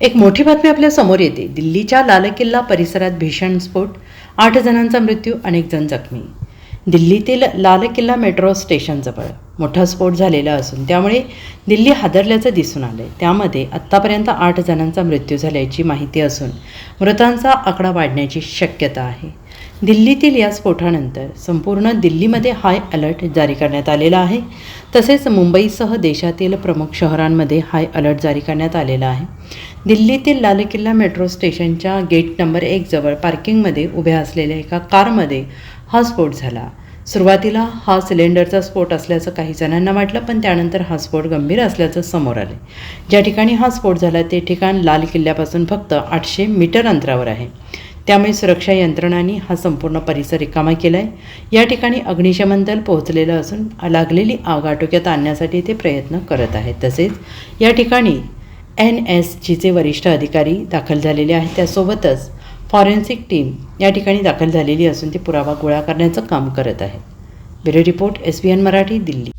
एक मोठी बातमी आपल्यासमोर येते. दिल्लीच्या लाल किल्ला परिसरात भीषण स्फोट. आठ जणांचा मृत्यू अनेक जण जखमी. दिल्लीतील लाल किल्ला मेट्रो स्टेशनजवळ मोठा स्फोट झालेला असून त्यामुळे दिल्ली हादरल्याचं दिसून आलं आहे त्यामध्ये आत्तापर्यंत आठ जणांचा मृत्यू झाल्याची माहिती असून मृतांचा आकडा वाढण्याची शक्यता आहे. दिल्लीतील या स्फोटानंतर संपूर्ण दिल्लीमध्ये हाय अलर्ट जारी करण्यात आलेला आहे. तसेच मुंबईसह देशातील प्रमुख शहरांमध्ये हाय अलर्ट जारी करण्यात आलेला आहे. दिल्लीतील लाल किल्ला मेट्रो स्टेशनच्या गेट नंबर एक जवळ पार्किंगमध्ये उभ्या असलेल्या एका कारमध्ये हा स्फोट झाला. सुरुवातीला हा सिलेंडरचा स्फोट असल्याचं काही जणांना वाटलं पण त्यानंतर हा स्फोट गंभीर असल्याचं समोर आले ज्या ठिकाणी हा स्फोट झाला ते ठिकाण लाल किल्ल्यापासून फक्त आठशे मीटर अंतरावर आहे. त्यामुळे सुरक्षा यंत्रणांनी हा संपूर्ण परिसर रिकामा केला आहे या ठिकाणी अग्निशमन दल पोहोचलेलं असून लागलेली आग आटोक्यात आणण्यासाठी ते प्रयत्न करत आहेत. तसेच या ठिकाणी एन एस जीचे वरिष्ठ अधिकारी दाखल झालेले आहेत. त्यासोबतच फॉरेन्सिक टीम या ठिकाणी दाखल झालेली असून ते पुरावा गोळा करण्याचं काम करत आहे. Bureau report S B N Marathi Delhi.